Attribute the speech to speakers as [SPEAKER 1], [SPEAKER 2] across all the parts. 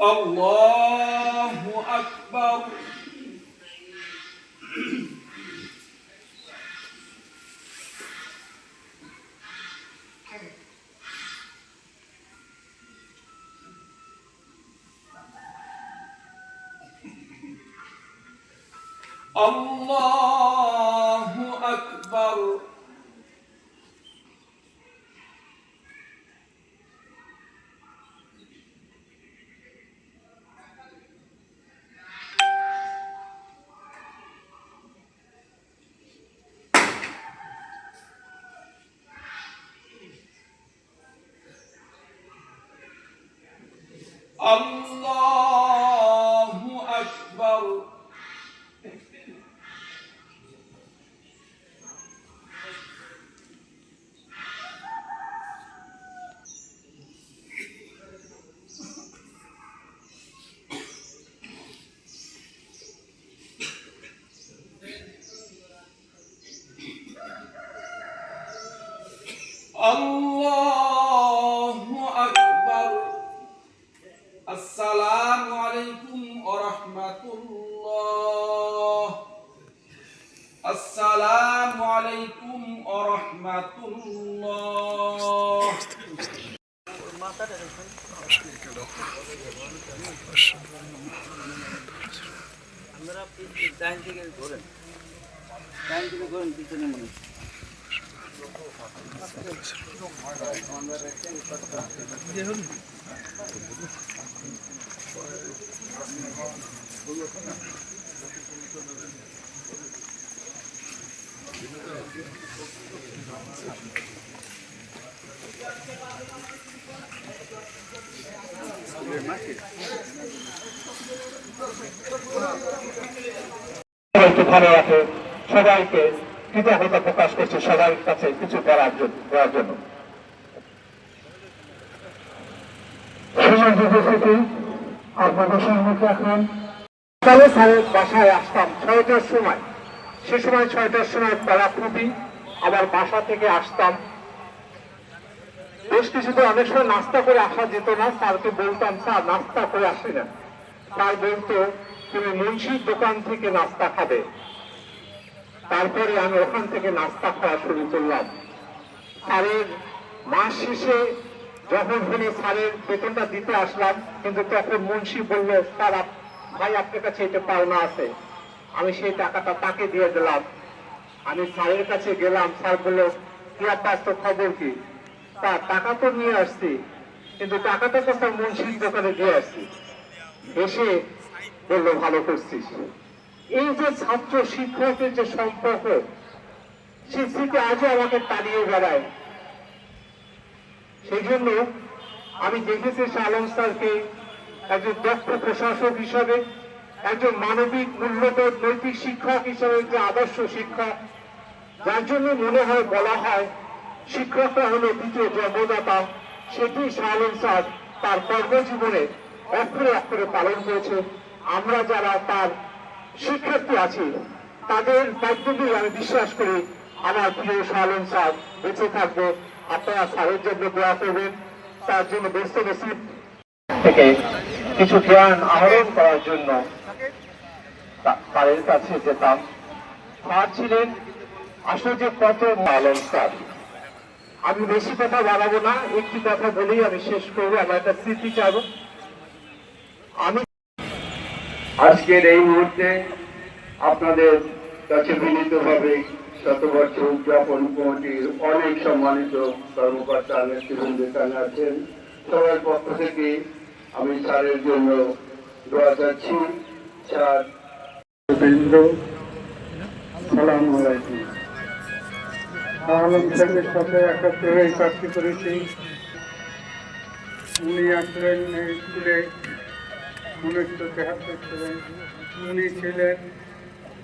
[SPEAKER 1] الله أكبر. الله أكبر الله أكبر. الله
[SPEAKER 2] থেকে ধরেন ডাইন থেকে ধরেন পিছনে মনে হয়।
[SPEAKER 3] ভালো রাখে সবাইকে কৃতজ্ঞতা প্রকাশ করছে সবার কাছে কিছু করার জন্য দেওয়ার জন্য। আবার বাসা থেকে আসতাম। বেশ অনেক সময় নাস্তা করে আসা যেত না বলতাম নাস্তা করে আসি না। স্যার বলতো তুমি মুন্সির দোকান থেকে নাস্তা খাবে। তারপরে আমি ওখান থেকে নাস্তা খাওয়া শুরু করলাম। স্যারের মাস শেষে যখন হলো স্যারের বেতনটা দিতে আসলাম, কিন্তু তখন মুন্সি বলল, স্যার ভাই, আপনার কাছে এটা পাওনা আছে। আমি সেই টাকাটা তাকে দিয়ে দিলাম। আমি স্যারের কাছে গেলাম। স্যার বলল, কি আপনার তো খবর কি? স্যার, টাকা তো নিয়ে আসছি, কিন্তু টাকাটা তো স্যার মুন্সির দোকানে দিয়ে আসছি? এসে বলল, ভালো করছিস। এই যে ছাত্র শিক্ষকের যে সম্পর্ক, সে স্মৃতি আজও আমাকে তাড়িয়ে বেড়ায়। সেই জন্য আমি দেখেছি আলম স্যারকে একজন দক্ষ প্রশাসক হিসাবে, একজন মানবিক মূল্যবোধ নৈতিক শিক্ষক হিসাবে, যে আদর্শ শিক্ষক। যার জন্য মনে হয় বলা হয়, শিক্ষকরা হলো দ্বিতীয় জন্মদাতা। সেটি শাহ আলম স্যার তার কর্মজীবনে অক্ষরে অক্ষরে পালন করেছে আমরা যারা তার শিক্ষার্থী আছি, তাদের মাধ্যমে আমি বিশ্বাস করি আমার প্রিয় শাহ আলম স্যার বেঁচে থাকব। আপনারা স্যারের জন্য দোয়া করবেন, তার জন্য ব্যস্ত নসিব থেকে কিছু জ্ঞান আহরণ করার জন্য তা- স্যারের কাছে যেতাম। স্যার ছিলেন আসলে যে কত আলম স্যার। আমি বেশি কথা বাড়াবো না, একটি কথা বলেই আমি শেষ করব, আমার একটা স্মৃতি চাবো। আমি
[SPEAKER 4] আজকের এই মুহূর্তে আপনাদের কাছে বিনীতভাবে শতবর্ষ উদযাপন কমিটির অনেক সম্মানিত কর্মকর্তা, নেতৃবৃন্দ এখানে আছেন। সবার পক্ষ থেকে আমি স্যারের জন্য দোয়া চাচ্ছি। স্যার, বৃন্দ, সালাম আলাইকুম। আলম সাহেবের সাথে একাত্তর চাকরি করেছি। উনি আসলেন স্কুলে উনিশশো তেহাত্তর সালে উনি ছিলেন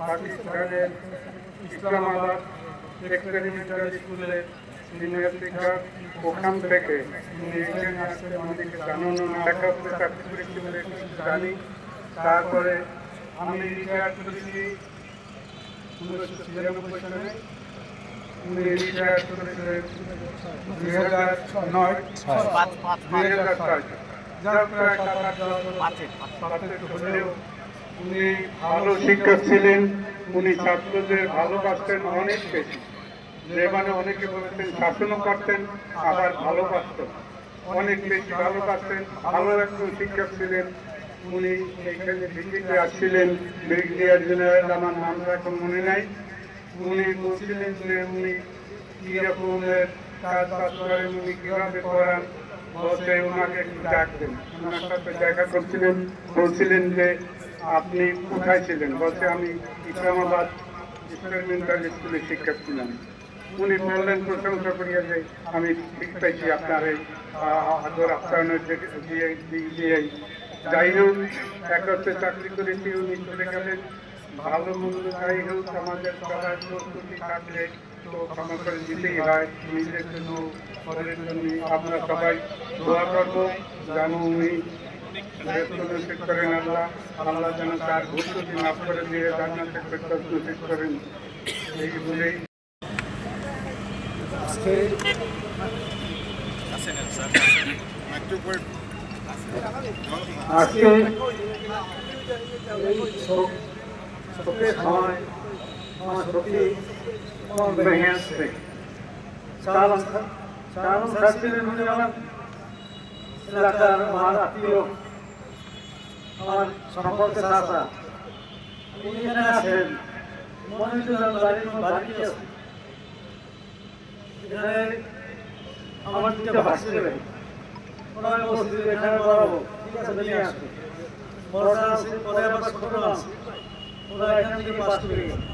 [SPEAKER 4] পাকিস্তানের ইসলামাবাদ এক্সপেরিমেন্টাল স্কুলে সিনিয়র শিক্ষক। ওখান থেকে উনি এখানে আসতে আমাদেরকে জানানো না জানি তারপরে আমি রিটায়ার করেছি, উনিশশো ছিয়ানব্বই সালে। উনি রিটায়ার করেছিলেন দুই হাজার নয়, দুই হাজার ছয়। জন্য পাচের হলেও উনি ভালো শিক্ষক ছিলেন, উনি ছাত্রদের ভালোবাসতেন অনেক বেশি। যে মানে অনেকে বলেছেন শাসনও করতেন, আবার ভালোবাসতেন। অনেক বেশি ভালোবাসতেন, ভালো একজন শিক্ষক ছিলেন। উনি এখানে ভিত্তিতে আসছিলেন, ব্রিগেডিয়ার জেনারেল আমার নামটা এখন মনে নাই। উনি বলছিলেন যে উনি কি রকমের কাজ বাজ করেন, উনি কীভাবে করান বলতে ওনাকে একটু সাথে দেখা করছিলেন, বলছিলেন যে আপনি কোথায় ছিলেন? বলছে, আমি ইসলামাবাদ এক্সপেরিমেন্টাল স্কুলে শিক্ষক ছিলাম। উনি বললেন, প্রশংসা করিয়া যে আমি ঠিক পাইছি আপনার এই আদর আপ্যায়নের যে- দিয়ে। যাই হোক এক হচ্ছে চাকরি করেছি, উনি চলে গেলেন। ভালো মন্দ যাই হোক, আমাদের সবার প্রস্তুতি থাকলে তো ক্ষমা করে দিতেই হয় নিজের জন্য পরের জন্য আমরা সবাই দোয়া করব। যেন উনি নসিব করেন আল্লাহ। আল্লাহ যেন তার ভুলটি মাফ করে দিয়ে জান্নাতে নসিব করেন। এই বলেই আজকে এই শোক শোকের আমার সত্যি ভেঙে আসছে চালন চালন খাচ্ছিলেন উনি আমার এলাকার আমার আত্মীয় আমার সম্পর্কে চাষা উনি এখানে আছেন মনে যেন বাড়ির বাড়িতে আছে এখানে আমার দুটা ভাসি দেবে ওনার বসে এখানে বাড়াবো ঠিক আছে নিয়ে আসবে বড়টা আছে পরে আবার ছোটটা আছে ওরা এখান থেকে পাস করে গেল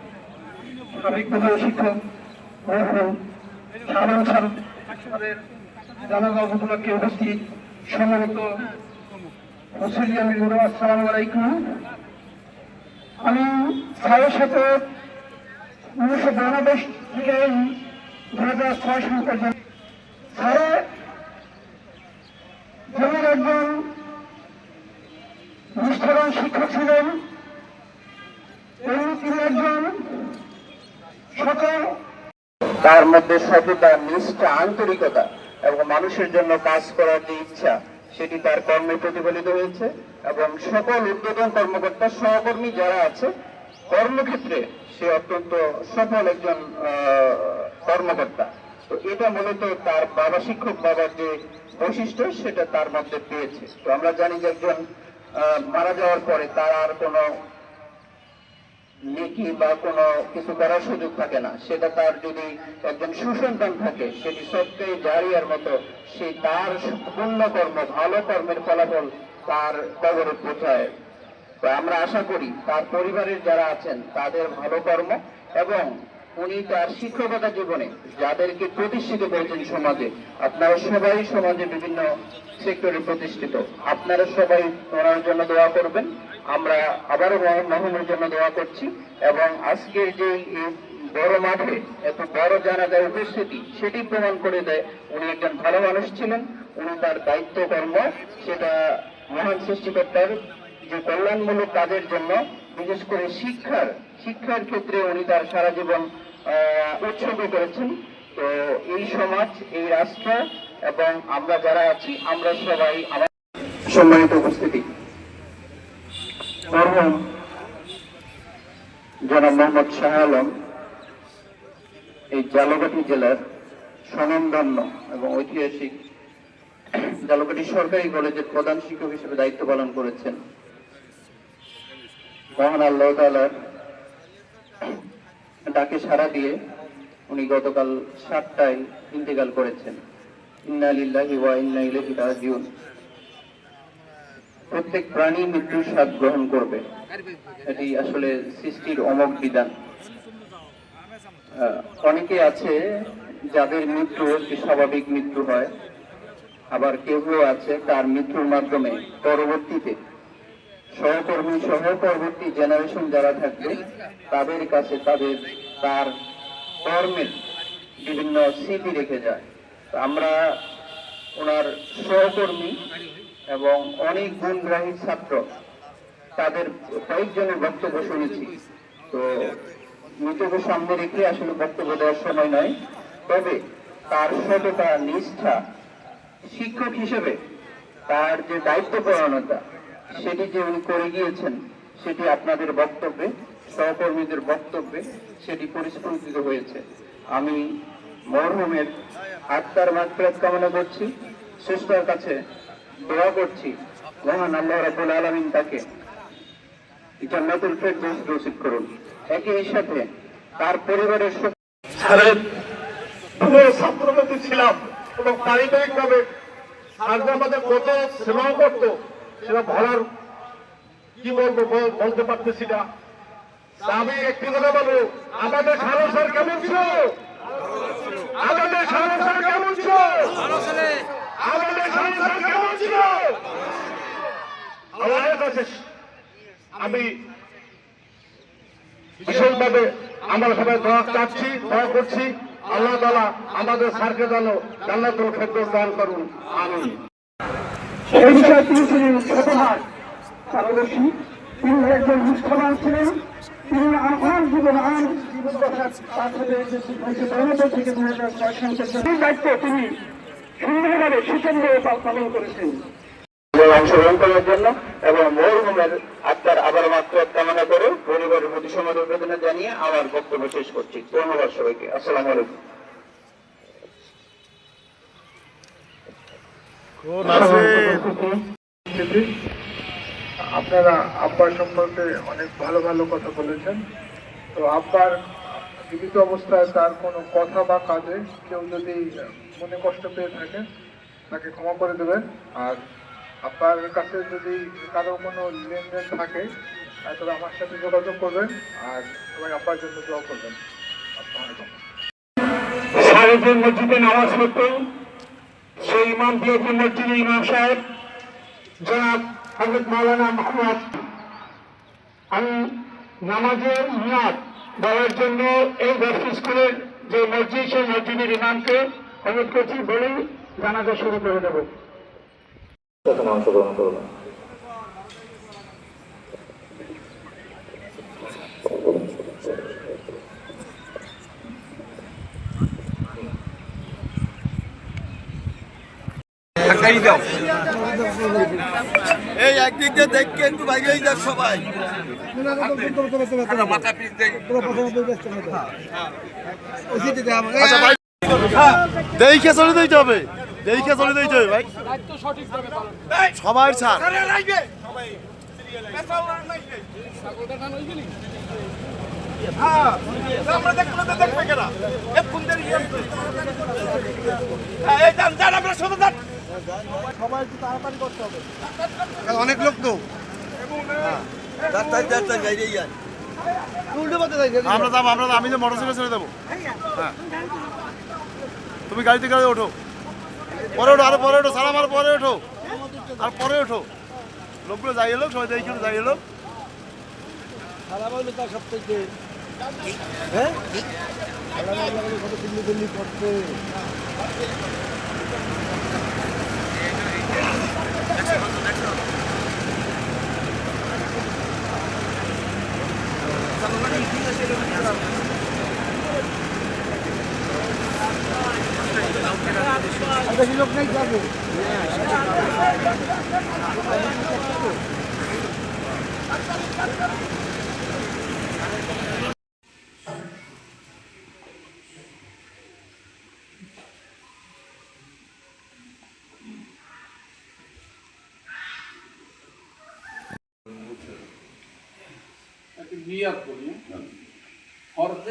[SPEAKER 3] সাবেক প্রধান শিক্ষক সাধারণ ছাত্রের জানাজা উপলক্ষে উপস্থিত সম্মানিত আসসালামু আলাইকুম। আমি স্যারের সাথে উনিশশো বিরানব্বই থেকে দু হাজার ছয় সাল স্যারে যেমন একজন নিষ্ঠাবান শিক্ষক ছিলেন তেমনি তিনি একজন সকল
[SPEAKER 5] তার মধ্যে সততা, নিষ্ঠা, আন্তরিকতা এবং মানুষের জন্য কাজ করার যে ইচ্ছা, সেটি তার কর্মে প্রতিফলিত হয়েছে এবং সকল উদ্বোধন কর্মকর্তা সহকর্মী যারা আছে, কর্মক্ষেত্রে সে অত্যন্ত সফল একজন কর্মকর্তা। তো এটা মূলত তার বাবা শিক্ষক বাবার যে বৈশিষ্ট্য, সেটা তার মধ্যে পেয়েছে। তো আমরা জানি যে একজন মারা যাওয়ার পরে তার আর কোনো নেকি বা কোনো কিছু করার সুযোগ থাকে না। সেটা তার যদি একজন সুসন্তান থাকে, সেটি সত্যি জারিয়ার মতো, সে তার পূর্ণ কর্ম, ভালো কর্মের ফলাফল তার কবরে পৌঁছায়। তো আমরা আশা করি তার পরিবারের যারা আছেন, তাদের ভালো কর্ম এবং উনি তার শিক্ষকতা জীবনে যাদেরকে প্রতিষ্ঠিত করেছেন সমাজে, আপনারা সবাই সমাজে বিভিন্ন সেক্টরে প্রতিষ্ঠিত। আপনারা সবাই ওনার জন্য দোয়া করবেন। আমরা আবারও মহমের জন্য দোয়া করছি এবং আজকের যে বড় মাঠে এত বড় জানাজার উপস্থিতি, সেটি প্রমাণ করে দেয় উনি একজন ভালো মানুষ ছিলেন। উনি তার দায়িত্ব কর্ম, সেটা মহান সৃষ্টিকর্তার যে কল্যাণমূলক কাজের জন্য, বিশেষ করে শিক্ষার শিক্ষার ক্ষেত্রে উনি তার সারা জীবন উৎসর্গ করেছেন। তো এই সমাজ, এই রাষ্ট্র এবং আমরা যারা আছি, আমরা সবাই আমার সম্মানিত উপস্থিতি। জনাব মোহাম্মদ শাহ আলম, এই জালকাঠি জেলার স্বনামধন্য এবং ঐতিহাসিক জালকাঠি সরকারি কলেজের প্রধান শিক্ষক হিসেবে দায়িত্ব পালন করেছেন। মহান আল্লাহ তালার ডাকে সাড়া দিয়ে উনি গতকাল সাতটায় ইন্তেকাল করেছেন। প্রত্যেক প্রাণী মৃত্যুর স্বাদ গ্রহণ করবে। এটি আসলে সৃষ্টির অমক বিধান। অনেকে আছে যাদের মৃত্যু একটি স্বাভাবিক মৃত্যু হয়, আবার কেউ কেউ আছে তার মৃত্যুর মাধ্যমে পরবর্তীতে সহকর্মী সহ পরবর্তী জেনারেশন যারা থাকবে, তাদের কাছে তাদের তার কর্মের বিভিন্ন স্মৃতি রেখে যায়। তো আমরা ওনার সহকর্মী এবং অনেক গুণগ্রাহী ছাত্র, তাদের কয়েকজনের বক্তব্য শুনেছি। তো মৃতকে সামনে রেখে আসলে বক্তব্য দেওয়ার সময় নয়, তবে তার সততা, নিষ্ঠা শিক্ষক হিসেবে তার যে দায়িত্ব দায়িত্বপরায়ণতা সেটি যে উনি করে গিয়েছেন, সেটি আপনাদের বক্তব্যে, সহকর্মীদের বক্তব্যে সেটি পরিস্ফুটিত হয়েছে। আমি মরহুমের আত্মার মাত্রাত কামনা করছি সুস্থর কাছে দোয়া করছি। মহান আল্লাহ রাবুল আলমিন তাকে জান্নাতুল করুন। একই সাথে তার পরিবারের
[SPEAKER 3] ছিলাম এবং পারিবারিক ভাবে আমাদের কত সেবাও করতো। সেটা বলার কি বলব, বল- বলতে পারতেছি না। আমি একটি কথা বলব আমাদের সারো স্যার কেমন ছিল? আমাদের সারো স্যার কেমন ছিল? আমাদের সারো স্যার কেমন ছিল? আমাদের কাছে আমি বিশেষভাবে আমরা সবাই দোয়া চাচ্ছি, দোয়া করছি। আল্লাহ তালা আমাদের স্যারকে যেন জান্নাতুল ফেরদৌস দান করুন। আমি
[SPEAKER 6] তিনি ছিলেন পারদর্শী তিনি একজন ছিলেন। তিনি আমার জীবন আমার
[SPEAKER 5] অংশগ্রহণ করার জন্য এবং আত্মার আবার মাত্র কামনা করে পরিবারের প্রতি সমবেদনা জানিয়ে আমার বক্তব্য শেষ করছি। ধন্যবাদ সবাইকে। আসসালামু আলাইকুম।
[SPEAKER 4] আপনারা আব্বার সম্পর্কে অনেক ভালো ভালো কথা বলেছেন। তো আব্বার জীবিত অবস্থায় তার কোনো কথা বা কাজে কেউ যদি মনে কষ্ট পেয়ে থাকেন তাকে ক্ষমা করে দেবেন। আর আপনার কাছে যদি কারও কোনো লেনদেন থাকে তবে আমার সাথে যোগাযোগ করবেন আর সবাই আব্বার জন্য দোয়া করবেন। আলাইকুম।
[SPEAKER 3] মসজিদে নামাজ পড়তো সেই ইমাম দিয়েছে মসজিদে ইমাম সাহেব। জনাব হজরত মাওলানা মোহাম্মদ আমি নামাজের নিয়াদ বলার জন্য এই দর্শ স্কুলের যে মসজিদ, সেই মসজিদের ইমামকে অনুরোধ করছি বলেই জানাজা শুরু করে দেবো।
[SPEAKER 5] অংশগ্রহণ করবেন
[SPEAKER 2] এই একদিক দিয়ে দেখকে একটু বাইরেই যাক সবাই।
[SPEAKER 7] দেখে চলে দিতে হবে। দেখে চলে দিতে হবে ভাই। সবাই ছাড়। অনেক লোক তো
[SPEAKER 2] বাইরেই যান
[SPEAKER 7] আমরা যাব আমরা যাব, আমি যে মোটর সাইকেল ছেড়ে দেবো। হ্যাঁ। তুমি গাড়িতে গাড়ি ওঠো। পরে ওঠো আরও পরে ওঠো সালাম আর পরে ওঠো। আর পরে ওঠো। লোকগুলো যাই এলো সবাই দেখি যাই এলো।
[SPEAKER 1] একটু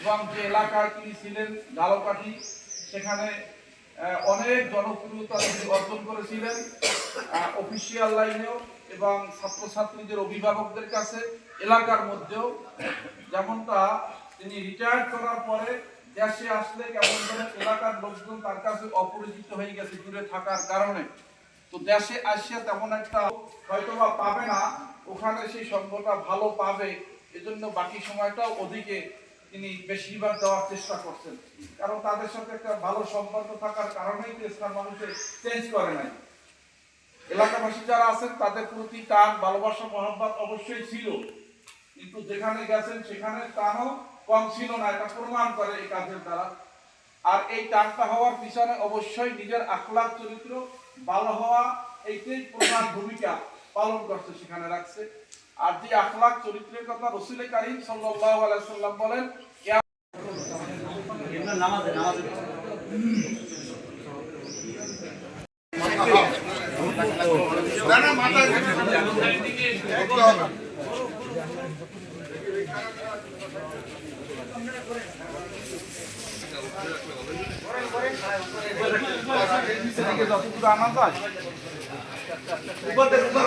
[SPEAKER 1] এবং যে এলাকায় তিনি ছিলেন গালকাঠি সেখানে অনেক জনপ্রিয়তা তিনি অর্জন করেছিলেন অফিসিয়াল লাইনেও এবং ছাত্রছাত্রীদের অভিভাবকদের কাছে, এলাকার মধ্যেও। যেমনটা তিনি রিটায়ার করার পরে দেশে আসলে কেমন যেন এলাকার লোকজন তার কাছে অপরিচিত হয়ে গেছে, দূরে থাকার কারণে। তো দেশে আসিয়া তেমন একটা হয়তোবা পাবে না, ওখানে সেই সঙ্গটা ভালো পাবে, এজন্য বাকি সময়টাও ওদিকে তিনি বেশিরভাগ দেওয়ার চেষ্টা করছেন। কারণ তাদের সাথে একটা ভালো সম্পর্ক থাকার কারণেই তো ইসলাম মানুষের চেঞ্জ করে নাই। এলাকাবাসী যারা আছেন, তাদের প্রতি টান ভালোবাসা, মহাব্বত অবশ্যই ছিল। কিন্তু যেখানে গেছেন, সেখানে টানও কম ছিল না। এটা প্রমাণ করে এই কাজের দ্বারা। আর এই টানটা হওয়ার পিছনে অবশ্যই নিজের আখলাক চরিত্র, ভালো হওয়া, এইটাই প্রধান ভূমিকা পালন করছে, সেখানে রাখছে। আর যে আখলাক চরিত্রের কথা রসুল কারিম সাল্লাল্লাহু আলাইহি সাল্লাম বলেন
[SPEAKER 2] নামাজে নামাজে
[SPEAKER 1] আনা যায়
[SPEAKER 2] এরা এগুলো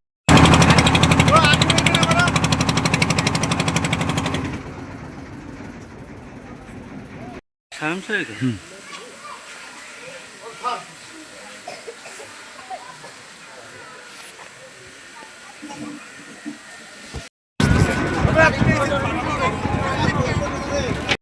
[SPEAKER 2] ওনার সম্মতি আছে সেক্রেটারি আছে এত